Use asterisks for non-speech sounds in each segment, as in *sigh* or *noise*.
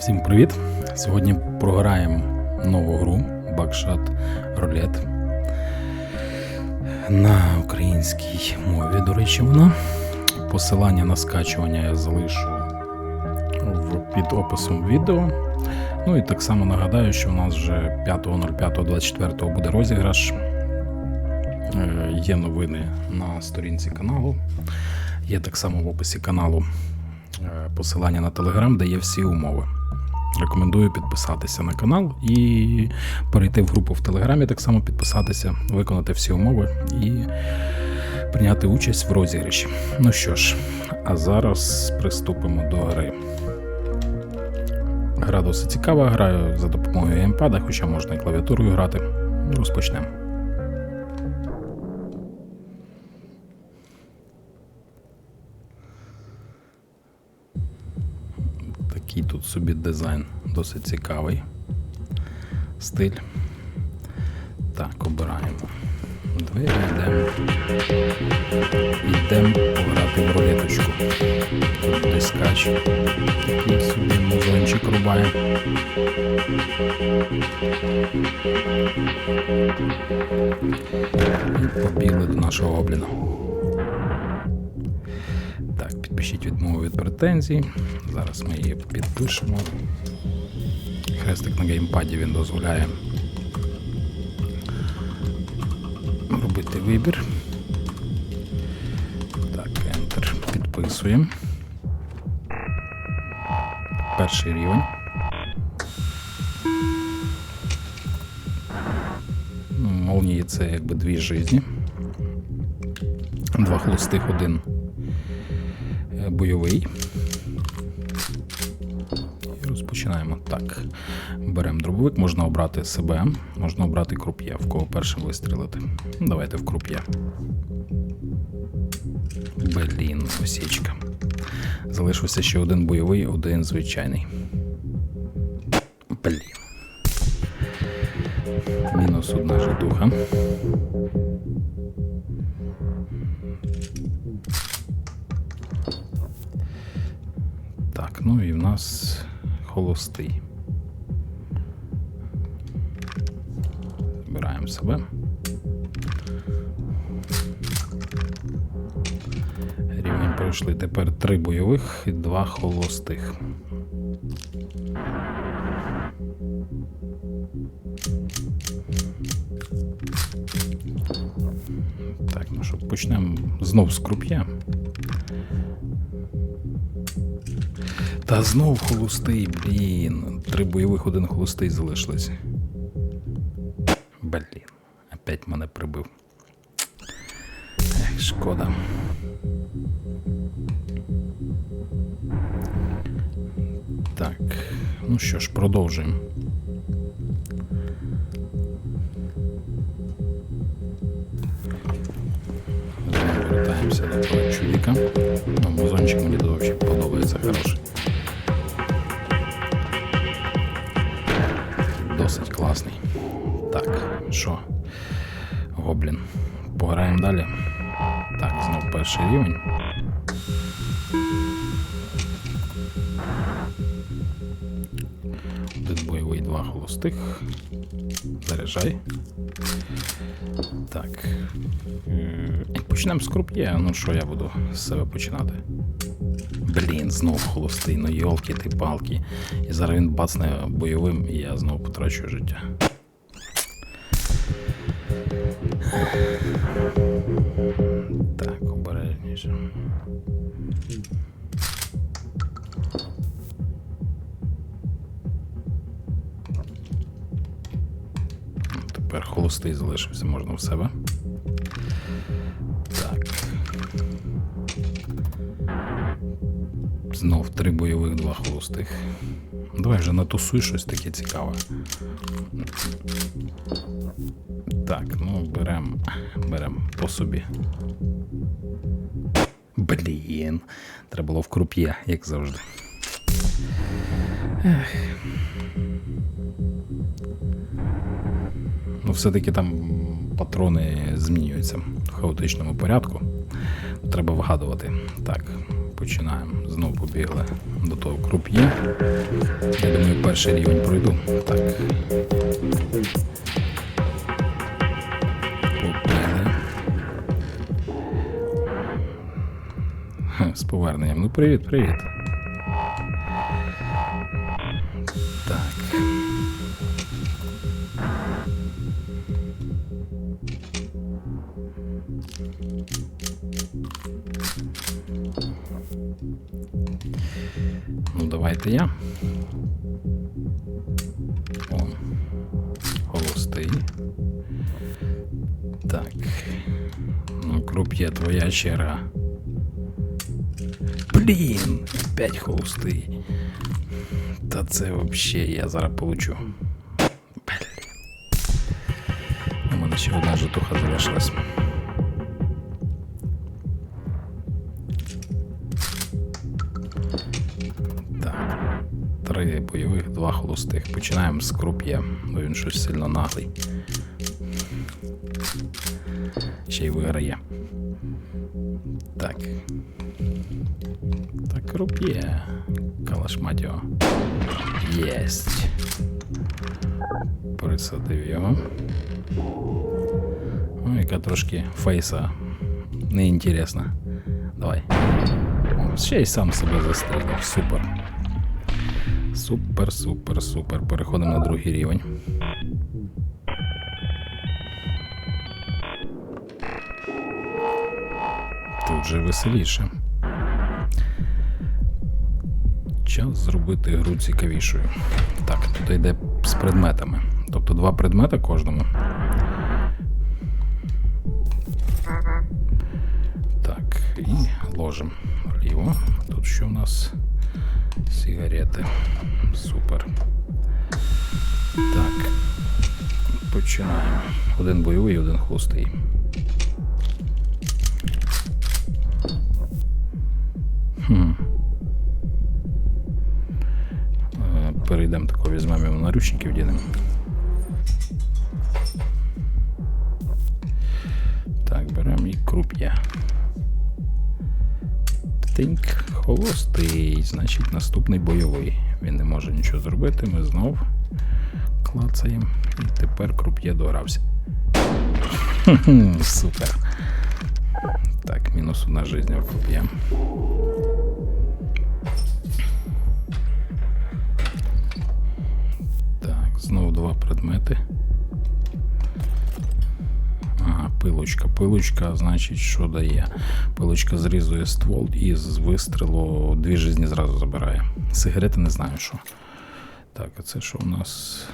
Всім привіт! Сьогодні програємо нову гру Бакшат Рулет на українській мові. До речі, вона. Посилання на скачування я залишу під описом відео. Ну і так само нагадаю, що у нас вже 5.05.24 буде розіграш. Е, Є новини на сторінці каналу. Є так само в описі каналу е, посилання на телеграм, де є всі умови. Рекомендую підписатися на канал і перейти в групу в Телеграмі, так само підписатися, виконати всі умови і прийняти участь в розіграші. Ну що ж, а зараз приступимо до гри. Гра досить цікава, граю за допомогою геймпада, хоча можна і клавіатурою грати. Розпочнемо. Такий тут собі дизайн досить цікавий. Стиль. Так, обираємо. Двері йдемо. Йдемо пограти в рулеточку. Тут дискач. Такий собі музончик рубає. І побігли до нашого гобліна. Так, підпишіть відмову від претензій. Зараз ми її підпишемо. Хрестик на геймпаді він дозволяє робити вибір. Так, Enter. Підписуємо. Перший рівень. Ну, Молнії це якби дві жизні. Два холостих, один е, бойовий. Так. Беремо дробовик, можна обрати себе, можна обрати круп'є, в кого першим вистрілити. Давайте в круп'є. Блін, осічка. Залишився ще один бойовий, один звичайний. Блін. Мінус одна житуха. Так, ну і в нас холостий. Збираємо себе. Рівень пройшли. Тепер три бойових і два холостих. Так, ну що, почнемо знов з круп'я. Та знов холостий, блін. Три бойових, один холостий залишилось. Опять мене прибив. Ех, шкода. Так, ну що ж, продовжуємо. Повертаємося до того чоловіка. Ну, музончик мені дуже подобається хороший. Досить класний. Так, що? Гоблін. Пограємо далі. Так, знов перший рівень. Один бойовий, два холостих. Заряджай. Так. Почнемо з круп'є. Ну що я буду з себе починати? Блін, знов холостий, ну йолки ти палки. І зараз він бацне бойовим, і я знову потрачу життя. Так, обережніше. Тепер холостий залишився, можна в себе. Так. Знов три бойових, два холостих. Давай вже натусуй щось таке цікаве. Так, ну берем, берем по собі. Блін, треба було в круп'є, як завжди. Ех. Ну, все-таки там патрони змінюються в хаотичному порядку. Треба вгадувати. Так, починаємо. Знову побігли до того круп'є. Я думаю, перший рівень пройду. Так. Побігли. З поверненням. Ну, привіт, привіт. Круп'є. Блін, опять холостий. Та це вообще я зараз получу. Блін. У мене ще одна житуха залишилась. Так. Три бойових, два холостих. Починаємо з круп'є, бо він щось сильно наглий. Ще й виграє. Так. Так, круп'є. Калашматьо. Єсть. Присадив його. Ну, яка трошки фейса неінтересна. Давай. О, Ще й сам себе застрілив. Супер. Супер, супер, супер. Переходимо на другий рівень. Тут же веселіше. Час зробити гру цікавішою. Так, тут йде з предметами. Тобто два предмети кожному. Так, і ложимо вліво. Тут що у нас? Сигарети. Супер. Так. Починаємо. Один бойовий, один хвостий. Візьмемо йому. Так, беремо і круп'я. Тиньк, холостий, значить наступний бойовий. Він не може нічого зробити, ми знов клацаємо. І тепер круп'є догрався. Супер. Так, мінус одна жизнь в круп'є. Предмети. Ага, пилочка. Пилочка, значить, що дає? Пилочка зрізує ствол і з вистрілу дві жизні зразу забирає. Сигарети не знаю що. Так, а це що у нас?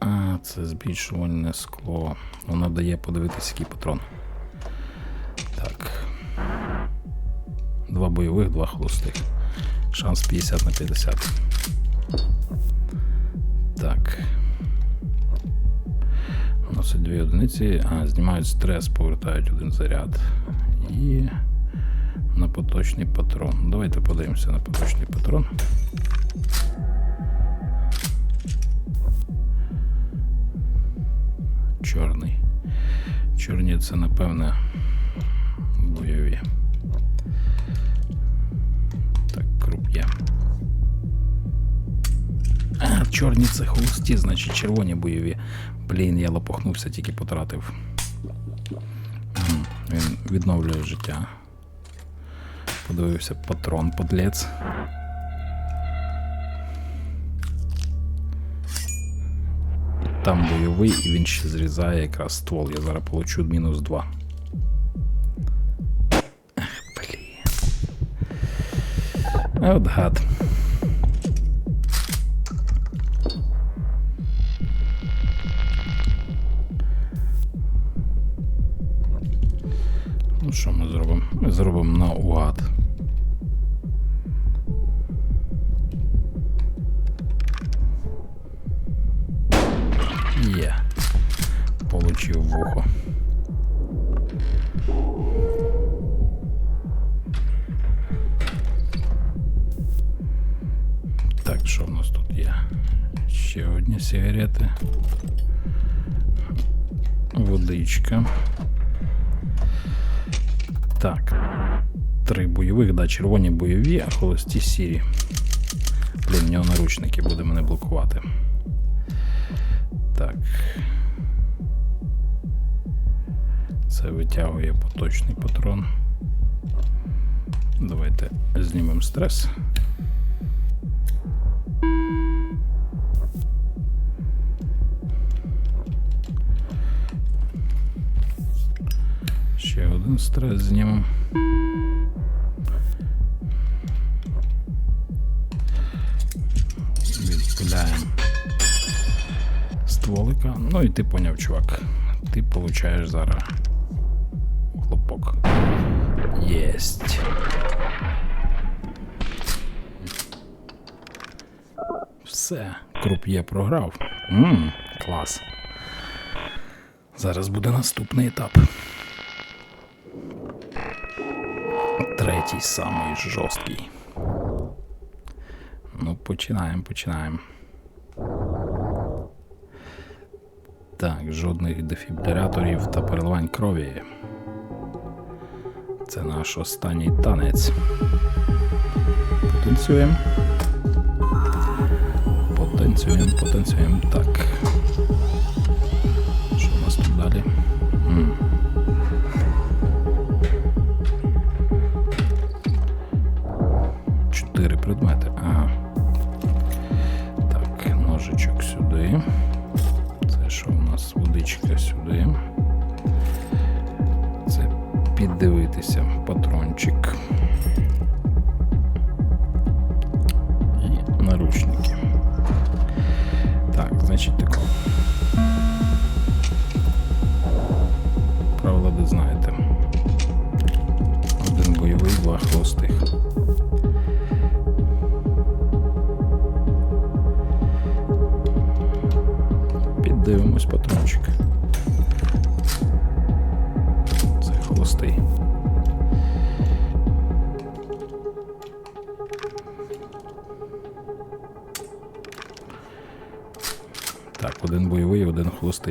А, це збільшувальне скло. Воно дає подивитися, який патрон. Так. Два бойових, два холостих. Шанс 50 на 50. Так. Носить дві одиниці. А, знімають стрес, повертають один заряд. І на поточний патрон. Давайте подивимося на поточний патрон. Чорний. Чорні це, напевне, чорні це холості, значить червоні бойові. Блін, я лопохнувся, тільки потратив. Він відновлює життя. Подивився патрон, подлець. Там бойовий і він ще зрізає якраз ствол. Я зараз получу мінус 2. Ах, блін. От гад. Ну що ми зробимо? Ми зробимо наугад. Є. Получив вухо. Так, що в нас тут є? Ще одні сигарети. Водичка. Бойових, да, червоні бойові, а холості сірі. Блін, в нього наручники буде мене блокувати. Так. Це витягує поточний патрон. Давайте знімемо стрес. Ще один стрес знімемо. Стволика. Ну і ти поняв, чувак. Ти получаєш зараз хлопок. Єсть. Все, круп'є програв. Ммм, клас. Зараз буде наступний етап. Третій самий жорсткий. Ну, починаємо, починаємо. Так, жодних дефібриляторів та переливань крові. Це наш останній танець. Потанцюємо. Потанцюємо, потанцюємо. Так. Так,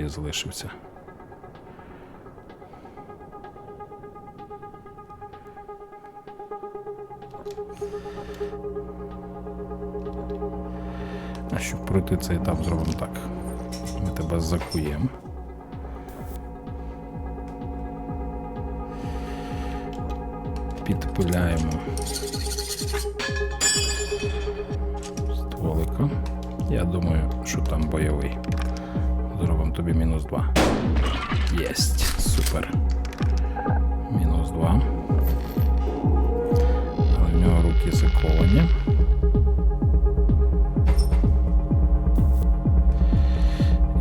залишився. А щоб пройти цей етап, зробимо так. Ми тебе закуємо. Підпиляємо стволика. Я думаю, що там бойовий. Тобі мінус 2. Єсть, супер. Мінус 2. Але в нього руки заковані.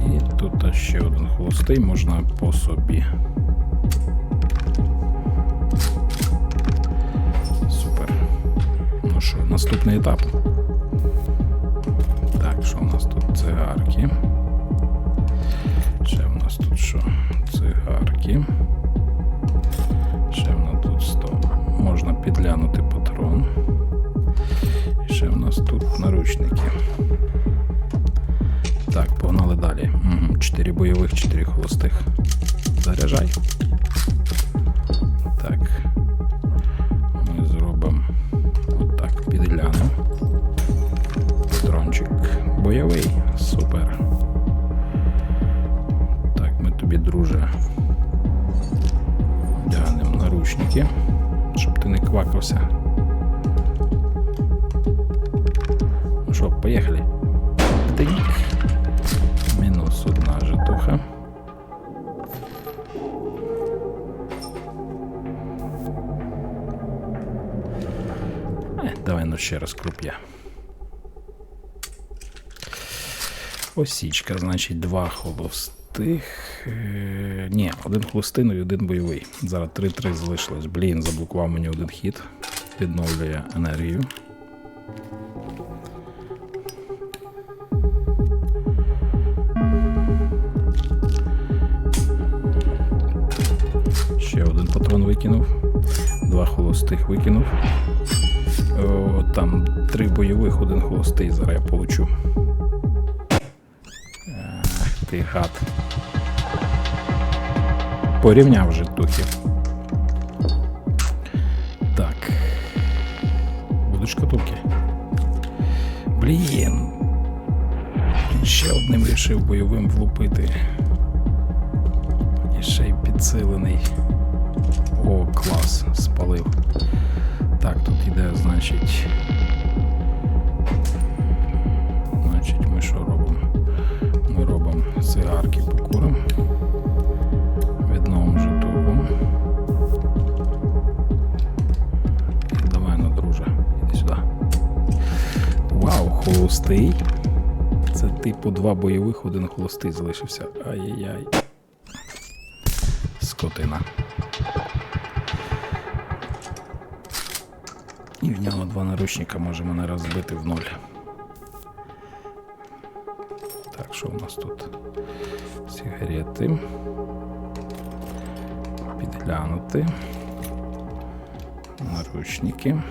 І тут ще один холостий можна по собі. Супер. Ну що, наступний етап. Ну що, поїхали. Тинь. Мінус одна житуха. Е, давай ну ще раз круп'я. Осічка, значить, два холостих. Е, ні, один холостин і один бойовий. Зараз 3-3 залишилось. Блін, заблокував мені один хід. Відновлює енергію. Викинув. Два холостих викинув. О, там три бойових, один холостий. Зараз я получу. Ах, ти гад. Порівняв вже тухи. Так. Будуть шкатулки. Блін. Ще одним рішив бойовим влупити. І ще й підсилений. О, клас, спалив. Так, тут іде, значить. Значить, ми що робимо? Ми робимо цигарки покуримо. Відновимо житову. Давай, ну, друже, іди сюди. Вау, холостий. Це типу два бойових, один холостий залишився. Ай-яй-яй. Скотина. І в нього два наручника може мене розбити в ноль. Так, що у нас тут? Сигарети. Підглянути. Наручники.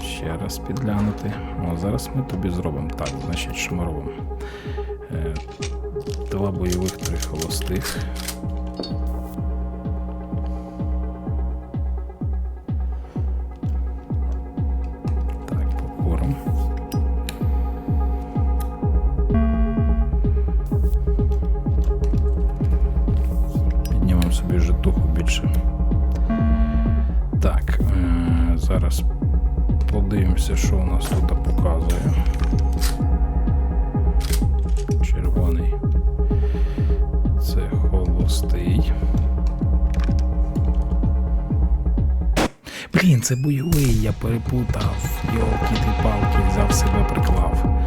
Ще раз підглянути. О, зараз ми тобі зробимо. Так, значить, що ми робимо? Е, два бойових, три холостих. Подивимося, що у нас тут показує. Червоний. Це холостий. Блін, це бойовий, я перепутав. Йолки ти палки, взяв себе, приклав.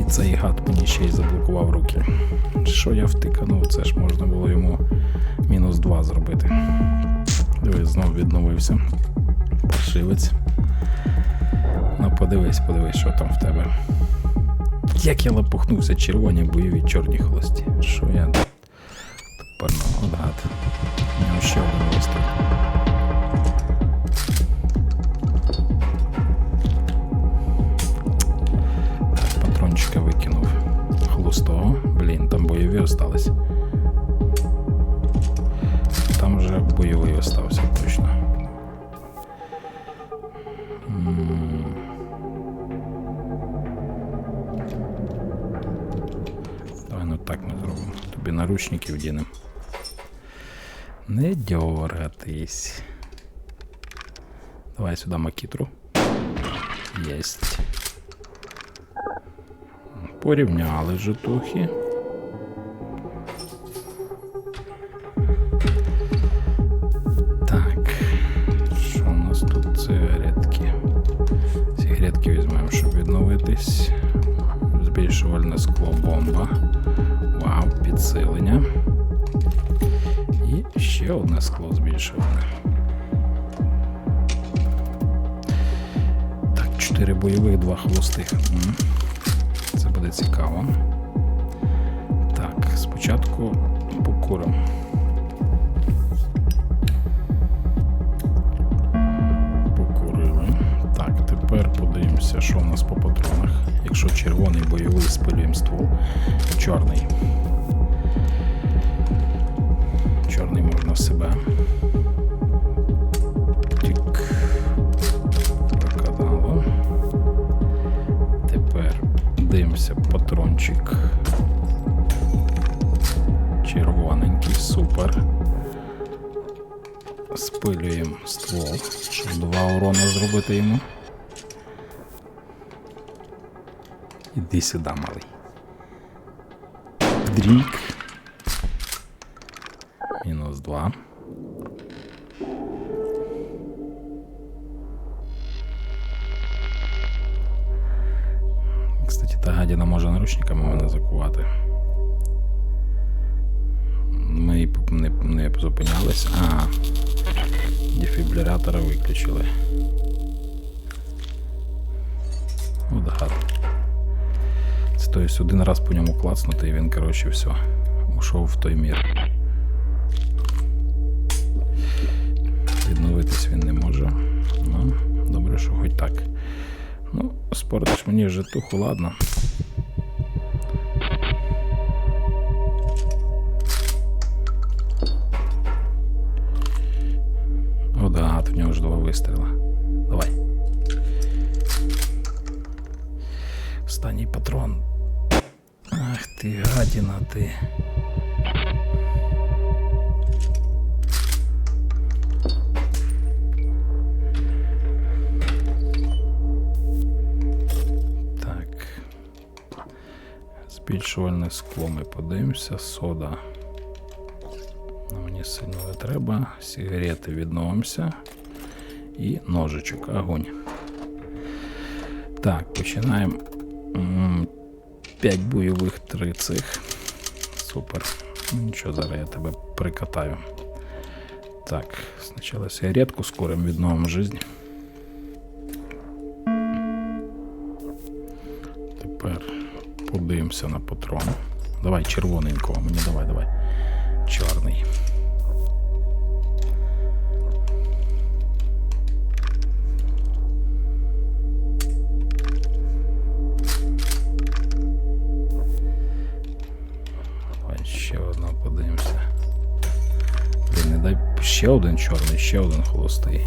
І цей гад мені ще й заблокував руки. Що я втиканув, це ж можна було йому мінус 2 зробити. Дивись, знов відновився. Паршивець. Подивись, подивись, що там в тебе. Як я лопухнувся, червоні бойові чорні холості. Що я парно, от нього ще один вистріл. Патрончика викинув. Холостого. Блін, там бойові остались. Наручники вдінемо. Не дергатись. Давай сюди макітру. Єсть. Порівняли житухи. Одне скло збільшуване. Так, 4 бойових, 2 холостих. Це буде цікаво. Так, спочатку покуримо. Тепер подивимося, що у нас по патронах. Якщо червоний бойовий спилюємо ствол, чорний. Чорний можна в себе. Тік. Прокадало. Тепер дивимося патрончик. Червоненький, супер. Спилюємо ствол, щоб два урона зробити йому. Іди сюди, малий. Дрік. Та гадіна може наручниками мене закувати. Ми не, не зупинялись. А, дефібрилятора виключили. От гад. Це то есть один раз по ньому клацнути, і він, коротше, все. Ушов в той мір. Відновитись він не може. Ну, добре, що хоч так. Ну, спориш мені житуху, ладно. О, да, от в нього ж два вистріла. Давай. Останній патрон. Ах ти, гадіна ти. Збільшувальне скло ми подивимося. Сода. Ну, Мені сильно не треба. Сигарети відновимося. І ножичок. Огонь. Так, починаємо. 5 бойових, 3 цих. Супер. Ну, Нічого, зараз я тебе прикатаю. Так, спочатку сигаретку скорим відновимо жизнь. Тепер подивимося на патрон. Давай червоненького мені, давай, давай. Чорний. Давай ще одного подивимося. Блін, не дай ще один чорний, ще один холостий.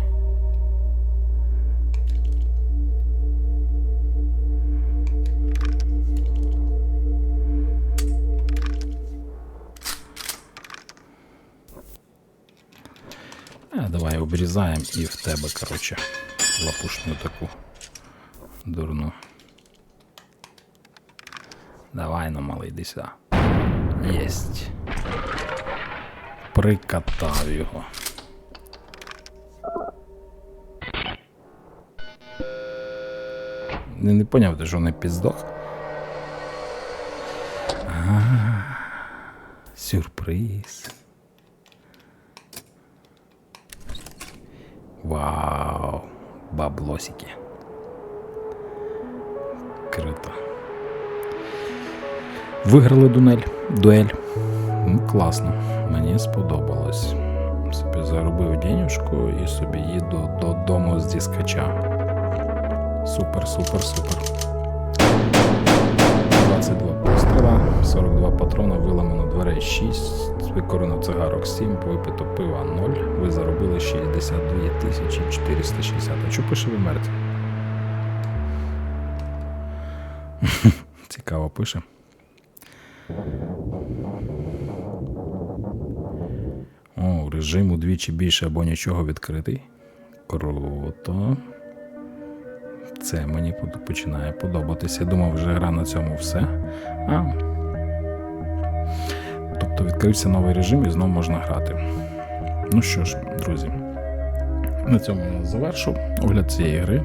Давай і в тебе, коротше, лапушню таку дурну. Давай, ну малий, йди сюди. Єсть. Прикатав його. Не, не поняв, ти що не піздох. Сюрприз. Вау, баблосики. Круто. Виграли дунель. Дуель. Ну, класно. Мені сподобалось. Собі заробив денюжку і собі їду додому з дискача. Супер, супер, супер. 22 постріла, 42 патрона, виламано дверей 6, викорено цигарок 7, випито пива 0. Ви заробили 62 тисячі 460. А що пише ви мертві? *laughs* Цікаво пише. О, режим удвічі більше або нічого відкритий. Круто. Це мені починає подобатися. Я думав, вже гра на цьому все. А. Тобто відкрився новий режим і знову можна грати. Ну що ж, друзі, на цьому я завершу огляд цієї гри.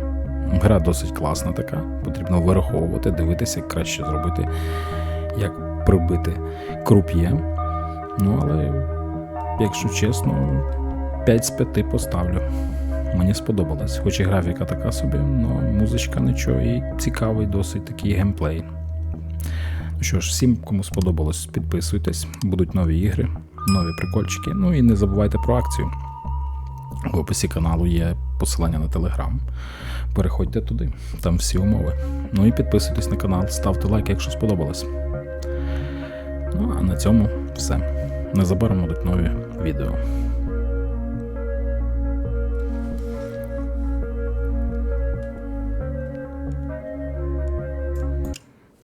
Гра досить класна така. Потрібно вираховувати, дивитися, як краще зробити, як прибити круп'є. Ну, але, якщо чесно, 5 з 5 поставлю. Мені сподобалось. Хоч і графіка така собі, але музичка нічого і цікавий досить такий геймплей. Що ж, всім, кому сподобалось, підписуйтесь, будуть нові ігри, нові прикольчики. Ну і не забувайте про акцію. В описі каналу є посилання на телеграм. Переходьте туди, там всі умови. Ну і підписуйтесь на канал, ставте лайк, якщо сподобалось. Ну а на цьому все. Незабаром будуть нові відео.